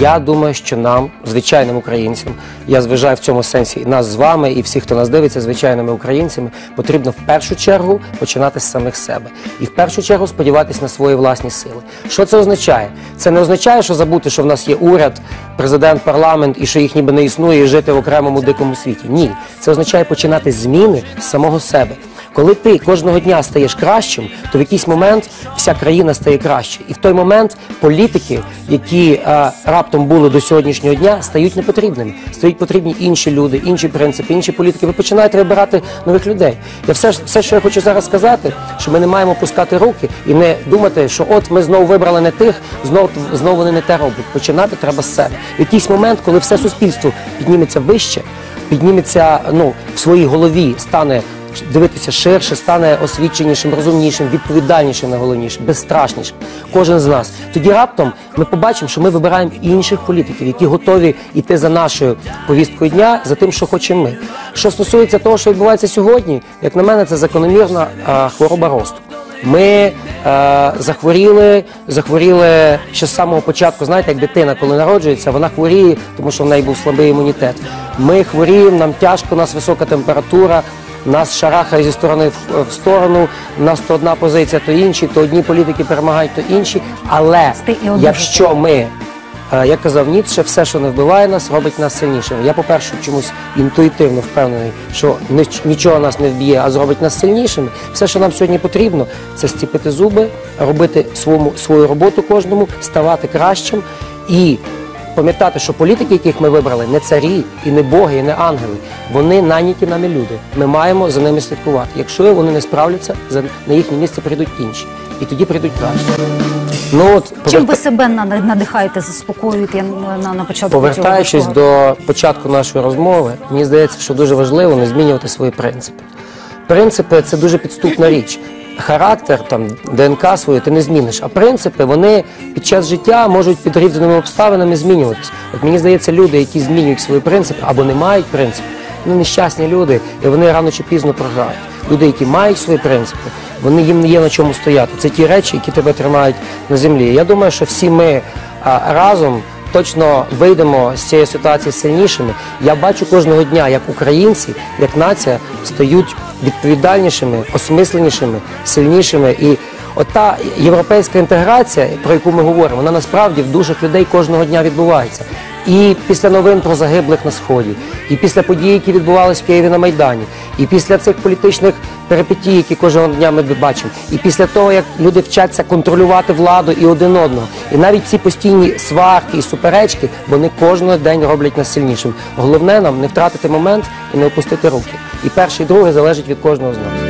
Я думаю, що нам, звичайним українцям, я зважаю в цьому сенсі нас з вами, і всіх, хто нас дивиться, звичайними українцями, потрібно в першу чергу починати з самих себе. І в першу чергу сподіватися на свої власні сили. Що це означає? Це не означає, що забути, що в нас є уряд, президент, парламент і що їх ніби не існує і жити в окремому дикому світі. Ні, це означає починати зміни з самого себе. Коли ти кожного дня стаєш кращим, то в якийсь момент вся країна стає краще. І в той момент політики, які е, раптом були до сьогоднішнього дня, стають непотрібними. Стають потрібні інші люди, інші принципи, інші політики. Ви починаєте вибирати нових людей. Я все, все, що я хочу зараз сказати, що ми не маємо пускати руки і не думати, що от ми знову вибрали не тих, знову знову вони не те роблять. Починати треба з себе. В якийсь момент, коли все суспільство підніметься вище, підніметься ну в своїй голові, стане дивитися ширше, стане освіченішим, розумнішим, відповідальнішим, найголовніше, безстрашнішим. Кожен з нас. Тоді раптом ми побачимо, що ми вибираємо інших політиків, які готові йти за нашою повісткою дня, за тим, що хочемо ми. Що стосується того, що відбувається сьогодні, як на мене, це закономірна а, хвороба росту. Ми е, захворіли, захворіли ще з самого початку. Знаєте, як дитина, коли народжується, вона хворіє, тому що в неї був слабий імунітет. Ми хворіємо, нам тяжко, у нас висока температура. Нас шарахає зі сторони в, сторону. У нас то одна позиція, то інші, то одні політики перемагають, то інші. Але якщо ми Е, Як казав Ніцше, все, що не вбиває нас, робить нас сильнішими. Я, по-перше, чомусь інтуїтивно впевнений, що ніч- нічого нас не вб'є, а зробить нас сильнішими. Все, що нам сьогодні потрібно, це стіпити зуби, робити своєму, свою роботу кожному, ставати кращим і пам'ятати, що політики, яких ми вибрали, не царі і не боги, і не ангели. Вони наняті нами люди. Ми маємо за ними слідкувати. Якщо вони не справляться, на їхнє місце прийдуть інші. І тоді прийдуть краще. Ну от Чим ви себе надихаєте, заспокоюєте на, на, на початку Повертаючись цього до початку нашої розмови, мені здається, що дуже важливо не змінювати свої принципи. Принципи це дуже підступна річ. Характер, там, ДНК свою ти не зміниш, а принципи вони під час життя можуть під різними обставинами змінюватися. От мені здається, люди, які змінюють свої принципи або не мають принципів, вони нещасні люди, і вони рано чи пізно програють. Люди, які мають свої принципи, вони їм не є на чому стояти. Це ті речі, які тебе тримають на землі. Я думаю, що всі ми а, разом точно вийдемо з цієї ситуації сильнішими. Я бачу кожного дня, як українці, як нація стають відповідальнішими, осмисленішими, сильнішими. І ота європейська інтеграція, про яку ми говоримо, вона насправді в душах людей кожного дня відбувається. І після новин про загиблих на сході, і після подій, які відбувалися в Києві на Майдані, і після цих політичних перипетій, які кожного дня ми бачимо, і після того, як люди вчаться контролювати владу і один одного, і навіть ці постійні сварки і суперечки, вони кожного день роблять нас сильнішим. Головне нам не втратити момент і не опустити руки. І перший, і другий залежить від кожного з нас.